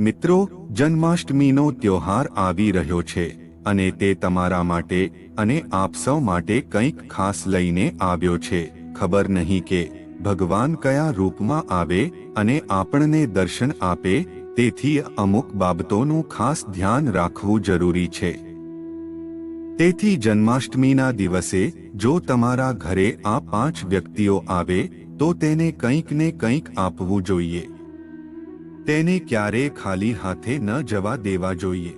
મિત્રો, જન્માષ્ટમીનો ત્યોહાર આવી રહ્યો છે અને તે તમારા માટે અને આપ સૌ માટે કંઈક ખાસ લઈને આવ્યો છે. ખબર નહીં કે ભગવાન કયા રૂપમાં આવે અને આપણને દર્શન આપે, તેથી અમુક બાબતોનું ખાસ ધ્યાન રાખવું જરૂરી છે. તેથી જન્માષ્ટમીના દિવસે, જો તમારા ઘરે આ પાંચ વ્યક્તિઓ આવે, તો તેને કંઈક ને કંઈક આપવું જોઈએ. તેને ક્યારેય ખાલી હાથે ન જવા દેવા જોઈએ.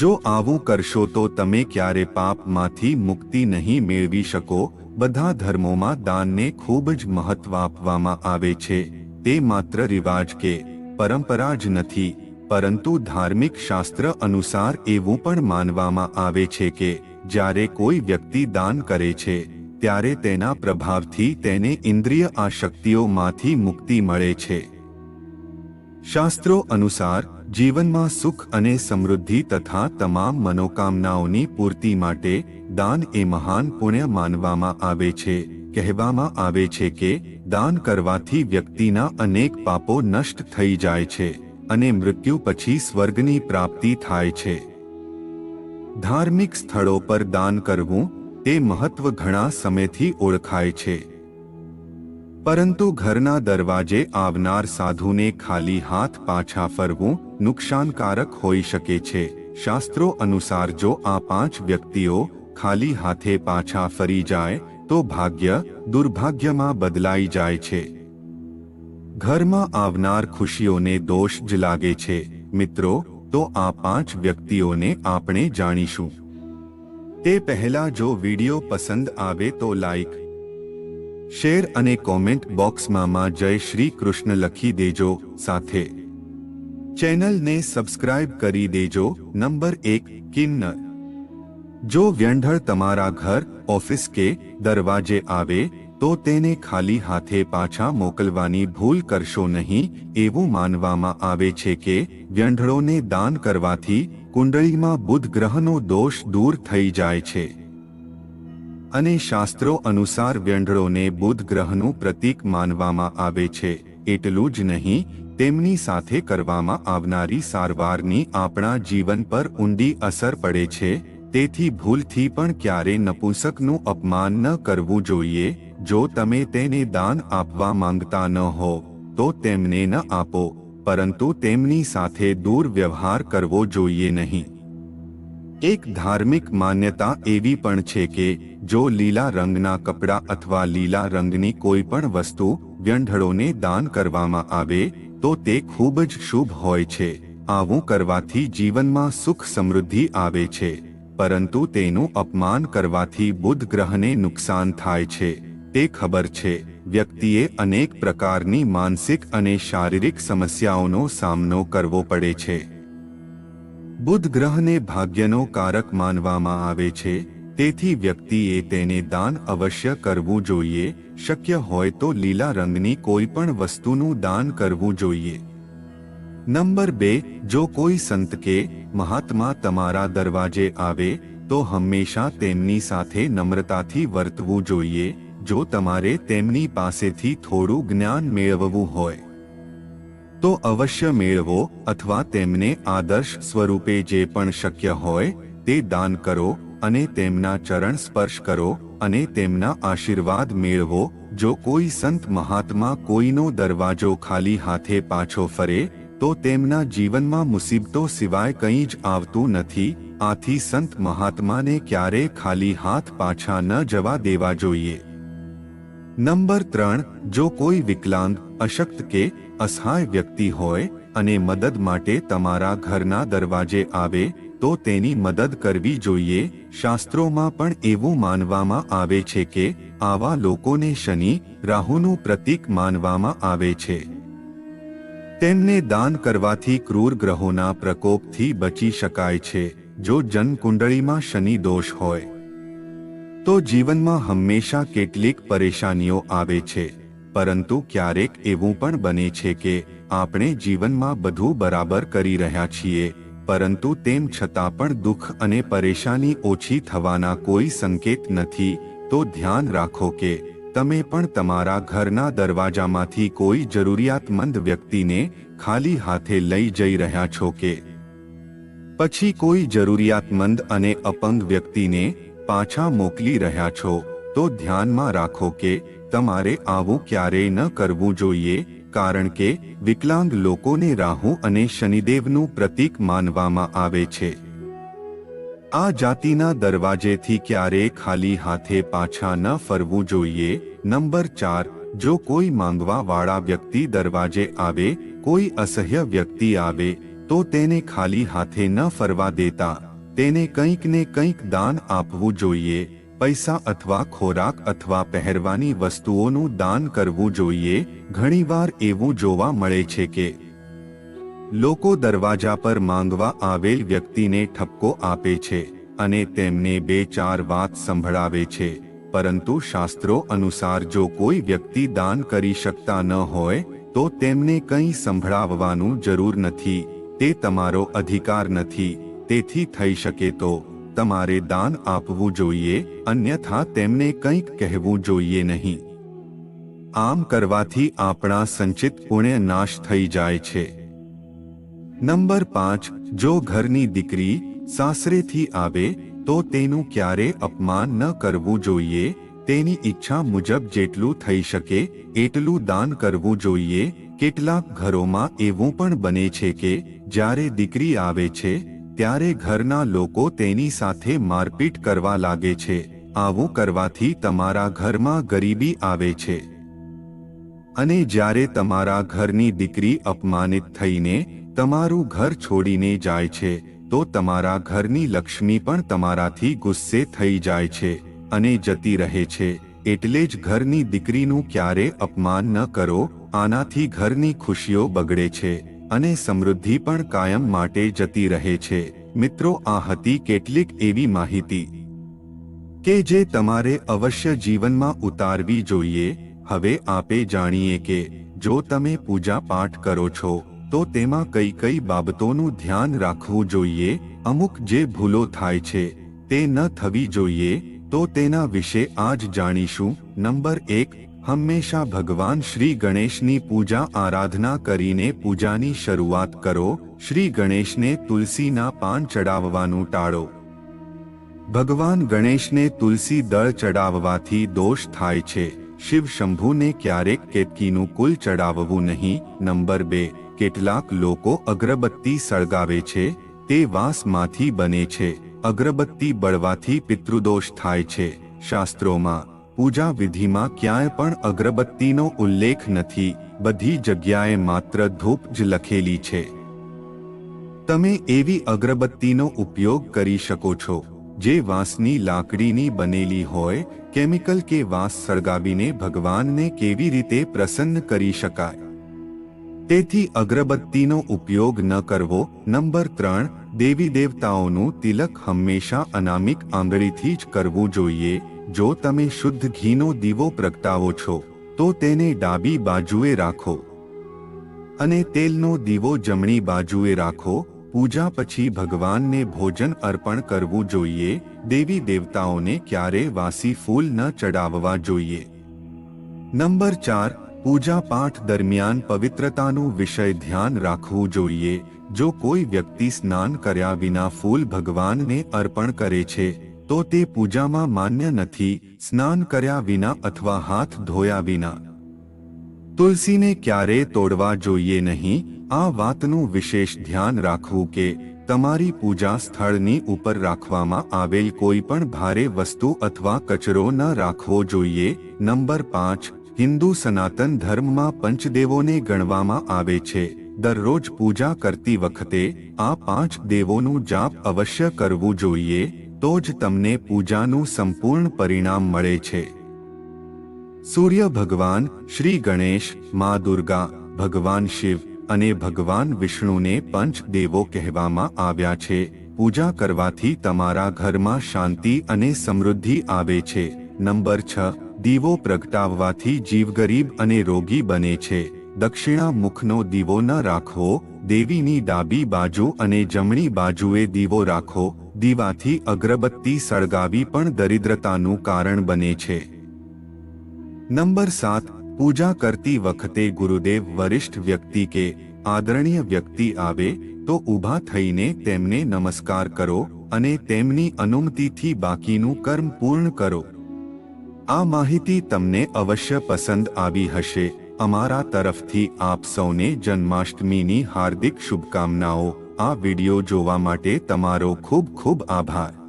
જો આવું કરશો તો તમે ક્યારે પાપમાંથી મુક્તિ નહીં મેળવી શકો, બધા ધર્મોમાં દાનને ખૂબ જ મહત્વ આપવામાં આવે છે, તે માત્ર રિવાજ કે પરંપરા જ નથી, પરંતુ ધાર્મિક શાસ્ત્ર અનુસાર એવું પણ માનવામાં આવે છે કે જ્યારે કોઈ વ્યક્તિ દાન કરે છે, ત્યારે તેના પ્રભાવથી તેને ઇન્દ્રિય આશક્તિઓમાંથી મુક્તિ મળે છે. શાસ્ત્રો અનુસાર, જીવનમાં સુખ અને સમૃદ્ધિ તથા તમામ મનોકામનાઓની પૂર્તિ માટે દાન એ મહાન પુણ્ય માનવામાં આવે છે. કહેવામાં આવે છે કે, દાન કરવાથી વ્યક્તિના અનેક પાપો નષ્ટ થઈ જાય છે અને મૃત્યુ પછી સ્વર્ગની પ્રાપ્તિ થાય છે. ધાર્મિક સ્થળો પર દાન કરવું, તે મહત્વ ઘણા સમયથી ઓળખાય છે. પરંતુ ઘરના દરવાજે આવનાર સાધુને ખાલી હાથ પાછા ફરવું નુકસાનકારક હોઈ શકે છે. શાસ્ત્રો અનુસાર જો આ પાંચ વ્યક્તિઓ ખાલી હાથે પાછા ફરી જાય, તો ભાગ્ય દુર્ભાગ્યમાં બદલાઈ જાય છે. ઘરમાં આવનાર ખુશીઓને દોષ જ લાગે છે. મિત્રો, તો આ પાંચ વ્યક્તિઓને આપણે જાણીશું. તે પહેલા જો વીડિયો પસંદ આવે તો લાઈક શેર અને કોમેન્ટ બોક્સમાં માં જય શ્રી કૃષ્ણ લખી દેજો સાથે. ચેનલને સબસ્ક્રાઇબ કરી દેજો. નંબર એક કિન્નર જો વ્યંઢળ તમારા ઘર, ઓફિસ કે દરવાજે આવે, તો તેને ખાલી હાથે પાછા મોકલવાની ભૂલ કરશો નહીં, એવું માનવામાં આવે છે કે વ્યંઢળોને દાન કરવાથી કુંડળીમાં બુધ ગ્રહનો દોષ દૂર થઈ જાય છે. અને શાસ્ત્રો અનુસાર વ્યંઢળોને બુધ ગ્રહનું પ્રતીક માનવામાં આવે છે, એટલું જ નહીં, તેમની સાથે કરવામાં આવનારી સારવારની આપણા જીવન પર ઊંડી અસર પડે છે, તેથી ભૂલથી પણ ક્યારે નપુંસકનું અપમાન ન કરવું જોઈએ, જો તમે તેને દાન આપવા માંગતા ન હો, તો તેમને ન આપો, પરંતુ તેમની સાથે દૂર વ્યવહાર કરવો જોઈએ નહીં. એક ધાર્મિક માન્યતા એવી પણ છે કે, જો લીલા રંગના કપડાં અથવા લીલા રંગની કોઈ પણ વસ્તુ વ્યંઢળોને દાન કરવામાં આવે, તો તે ખૂબ જ શુભ હોય છે. આવું કરવાથી જીવનમાં સુખ સમૃદ્ધિ આવે છે. પરંતુ તેનું અપમાન કરવાથી બુધ ગ્રહને નુકસાન થાય છે. તે ખબર છે, વ્યક્તિએ અનેક પ્રકારની માનસિક અને શારીરિક સમસ્યાઓનો સામનો કરવો પડે છે. બુધ ગ્રહને ભાગ્યનો કારક માનવામાં આવે છે, તેથી વ્યક્તિએ તેને દાન અવશ્ય કરવું જોઈએ, શક્ય હોય તો લીલા રંગની કોઈ પણ વસ્તુનું દાન કરવું જોઈએ. નંબર બે, જો કોઈ સંત કે મહાત્મા તમારા દરવાજે આવે, તો હંમેશા તેમની સાથે નમ્રતાથી વર્તવું જોઈએ, જો તમારે તેમની પાસેથી થોડું જ્ઞાન મેળવવું હોય. તો અવશ્ય મેળવો અથવા તેમને આદર્શ સ્વરૂપે જે પણ શક્ય હોય, તે દાન કરો અને તેમના ચરણ સ્પર્શ કરો અને તેમના આશીર્વાદ મેળવો. જો કોઈ સંત મહાત્મા કોઈનો દરવાજો ખાલી હાથે પાછો ફરે, તો તેમના જીવનમાં મુસીબતો સિવાય કંઈ જ આવતું નથી. આથી સંત મહાત્માને ક્યારે ખાલી હાથ પાછા ન જવા દેવા જોઈએ. નંબર ત્રણ, જો કોઈ વિકલાંગ, અશક્ત કે અસહાય વ્યક્તિ હોય અને મદદ માટે તમારા ઘરના દરવાજે આવે, તો તેની મદદ કરવી જોઈએ. શાસ્ત્રોમાં પણ એવું માનવામાં આવે છે કે, આવા લોકોને શનિ, રાહુનું પ્રતીક માનવામાં આવે છે. તેમને દાન કરવાથી ક્રૂર ગ્રહોના પ્રકોપથી બચી શકાય છે. જો જનકુંડળીમાં શનિ દોષ હોય તો જીવનમાં હંમેશા કેટલીક પરેશાનીઓ આવે છે, પરંતુ ક્યારેક એવું પણ બને છે કે આપણે જીવનમાં બધું બરાબર કરી રહ્યા છીએ, પરંતુ તેમ છતાં પણ દુઃખ અને પરેશાની ઓછી થવાના કોઈ સંકેત નથી, તો ધ્યાન રાખો કે તમે પણ તમારા ઘરના દરવાજામાંથી કોઈ જરૂરિયાતમંદ વ્યક્તિને ખાલી હાથે લઈ જઈ રહ્યા છો કે? પછી કોઈ જરૂરિયાતમંદ અને અપંગ વ્યક્તિને પાછા મોકલી રહ્યા છો, તો ધ્યાનમાં રાખો કે તમારે આવું ક્યારેય ન કરવું જોઈએ, કારણ કે વિકલાંગ લોકોને રાહુ અને શનિદેવનું પ્રતીક માનવામાં આવે છે. આ જાતિના દરવાજેથી ક્યારેય ખાલી હાથે પાછા ન ફરવું જોઈએ. નંબર ચાર, જો કોઈ માંગવા વાળા વ્યક્તિ દરવાજે આવે, કોઈ અસહ્ય વ્યક્તિ આવે, તો તેને ખાલી હાથે ન ફરવા દેતા. તેને કંઈક ને કંઈક દાન આપવું જોઈએ, પૈસા અથવા ખોરાક અથવા પહેરવાની વસ્તુઓનું દાન કરવું જોઈએ, ઘણીવાર એવું જોવા મળે છે કે લોકો દરવાજા પર માંગવા આવેલ વ્યક્તિને ઠપકો આપે છે અને તેમને બે ચાર વાત સંભળાવે છે, પરંતુ શાસ્ત્રો અનુસાર જો કોઈ વ્યક્તિ દાન કરી શકતા ન હોય, તો તેમને કંઈ સંભળાવવાનું જરૂર નથી, તે તમારો અધિકાર નથી. તેથી થઈ શકે તો તમારે દાન આપવું જોઈએ, અન્યથા તેમને કંઈક કહેવું જોઈએ નહીં. આમ કરવાથી આપણા સંચિત પુણ્ય નાશ થઈ જાય છે. નંબર પાંચ, જો ઘરની દીકરી સાસરેથી આવે, તો તેનું ક્યારે અપમાન ન કરવું જોઈએ, તેની ઈચ્છા મુજબ જેટલું થઈ શકે, એટલું દાન કરવું જોઈએ. કેટલાક ઘરોમાં એવું પણ બને છે કે જ્યારે દીકરી આવે છે ત્યારે ઘરના લોકો તેની સાથે મારપીટ કરવા લાગે છે. આવું કરવાથી તમારા ઘરમાં ગરીબી આવે છે. અને જ્યારે તમારા ઘરની દીકરી અપમાનિત થઈને તમારું ઘર છોડીને જાય છે, તો તમારા ઘરની લક્ષ્મી પણ તમારાથી ગુસ્સે થઈ જાય છે અને જતી રહે છે. એટલે જ ઘરની દીકરીનું ક્યારે અપમાન ન કરો, આનાથી ઘરની ખુશીઓ બગડે છે. અને સમૃદ્ધિ પણ કાયમ માટે જતી રહે છે. મિત્રો, આ હતી કેટલીક એવી માહિતી કે જે તમારે અવશ્ય જીવનમાં ઉતારવી જોઈએ. હવે આપે જાણીએ કે જો તમે પૂજા પાઠ કરો છો, તો તેમાં કઈ કઈ બાબતોનું ધ્યાન રાખવું જોઈએ? અમુક જે ભૂલો થાય છે, તે ન થવી જોઈએ, તો તેના વિશે આજ જાણીશું. નંબર એક હંમેશા ભગવાન શ્રી ગણેશની પૂજા આરાધના કરીને પૂજાની શરૂઆત કરો, શ્રી ગણેશને તુલસીના પાન ચડાવવાનું ટાળો. ભગવાન ગણેશને તુલસી દળ ચડાવવાથી દોષ થાય છે. શિવ શંભુને ક્યારેક કેતકીનું કુલ ચડાવવું નહીં. નંબર બે, કેટલાક લોકો અગરબત્તી સળગાવે છે. તે વાંસમાંથી બને છે. અગરબત્તી બળવાથી પિતૃદોષ થાય છે. શાસ્ત્રોમાં પૂજા વિધિમાં ક્યાંય પણ અગરબત્તીનો ઉલ્લેખ નથી, બધી જગ્યાએ માત્ર ધૂપ જ લખેલી છે. તમે એવી અગરબત્તીનો ઉપયોગ કરી શકો છો, જે વાંસની લાકડીની બનેલી હોય, કેમિકલ કે વાંસ સળગાવીને ભગવાનને કેવી રીતે પ્રસન્ન કરી શકાય. તેથી અગરબત્તીનો ઉપયોગ ન કરવો, નંબર ત્રણ, દેવી દેવતાઓનું તિલક હંમેશા અનામિક આંગળીથી જ કરવું જોઈએ જો તમે શુદ્ધ ઘીનો દીવો પ્રગટાવો છો, તો તેને ડાબી બાજુએ રાખો. અને તેલનો દીવો જમણી બાજુએ રાખો, પૂજા પછી ભગવાનને ભોજન અર્પણ કરવું જોઈએ, દેવી દેવતાઓને ક્યારે વાસી ફૂલ ન ચડાવવા જોઈએ. નંબર ચાર, પૂજા પાઠ દરમિયાન પવિત્રતાનું વિષય ધ્યાન રાખવું જોઈએ. જો કોઈ વ્યક્તિ સ્નાન કર્યા વિના ફૂલ ભગવાનને અર્પણ કરે છે તો તે પૂજામાં માન્ય નથી, સ્નાન કર્યા વિના અથવા હાથ ધોયા વિના. તુલસીને ક્યારે તોડવા જોઈએ નહીં, આ વાતનું વિશેષ ધ્યાન રાખવું કે તમારી પૂજા સ્થળની ઉપર રાખવામાં આવેલ કોઈ પણ ભારે વસ્તુ અથવા કચરો ન રાખવો જોઈએ. નંબર પાંચ, હિન્દુ સનાતન ધર્મમાં પંચદેવોને ગણવામાં આવે છે. દરરોજ પૂજા કરતી વખતે આ પાંચ દેવોનું જાપ અવશ્ય કરવું જોઈએ. તો જ તમને પૂજાનું સંપૂર્ણ પરિણામ મળે છે. સૂર્ય ભગવાન શ્રી ગણેશ, મા દુર્ગા, ભગવાન શિવ અને ભગવાન વિષ્ણુને પંચ દેવો કહેવામાં આવ્યા છે. પૂજા કરવાથી તમારા ઘરમાં શાંતિ અને સમૃદ્ધિ આવે છે. નંબર છ, દીવો પ્રગટાવવાથી જીવ ગરીબ અને રોગી બને છે. દક્ષિણા મુખનો દીવો ન રાખવો દેવીની ડાબી બાજુ અને જમણી બાજુએ દીવો રાખો. દીવાથી અગરબત્તી સળગાવી પણ દરિદ્રતાનું કારણ બને છે. નંબર સાત, પૂજા કરતી વખતે ગુરુદેવ વરિષ્ઠ વ્યક્તિ કે આદરણીય વ્યક્તિ આવે, તો ઊભા થઈને તેમને નમસ્કાર કરો અને તેમની અનુમતિથી બાકીનું કર્મ પૂર્ણ કરો. આ માહિતી તમને અવશ્ય પસંદ આવી હશે. અમારા તરફથી આપ સૌને જન્માષ્ટમીની હાર્દિક શુભકામનાઓ. આ વિડિયો જોવા માટે તમારો ખૂબ ખૂબ આભાર.